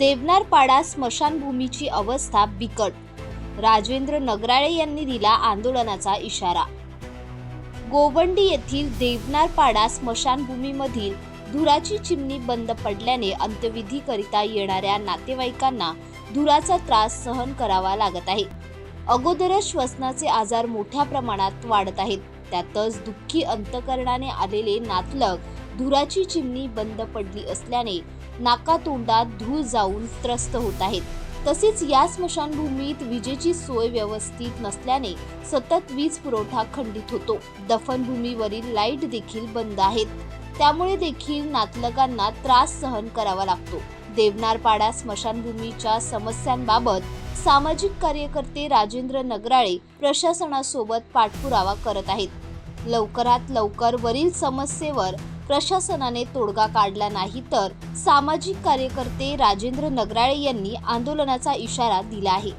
देवनारपाडा स्मशानभूमीची अवस्था बिकट. राजेंद्र नगराळे यांनी दिला आंदोलनाचा इशारा. गोवंडी येथील देवनारपाडा स्मशानभूमीमधील धुराची चिमणी बंद पडल्याने अंत्यविधीकरिता येणाऱ्या नातेवाईकांना धुराचा त्रास सहन करावा लागत आहे. अगोदरच श्वसनाचे आजार मोठ्या प्रमाणात वाढत आहेत. त्यातच दुःखी अंतकरणाने आलेले नातलग धुराची चिमणी बंद पडली असल्याने नाकातोंडात धूळ जाऊन त्रस्त होत आहेत. तसेच या स्मशानभूमीत विजेची सोय व्यवस्थित नसल्याने सतत वीज पुरवठा खंडित होतो. दफनभूमीवरील लाइट देखील बंद आहेत. त्यामुळे देखील नातलगांना त्रास सहन करावा लागतो. देवनारपाडा स्मशानभूमीच्या समस्यांबाबत सामाजिक कार्यकर्ते राजेंद्र नगराळे प्रशासनासोबत पाठपुरावा करत आहेत. लवकरात लवकर वरील समस्येवर प्रशासनाने तोडगा काढला नाही तर सामाजिक कार्यकर्ते राजेंद्र नगराळे यांनी आंदोलनाचा इशारा दिला आहे.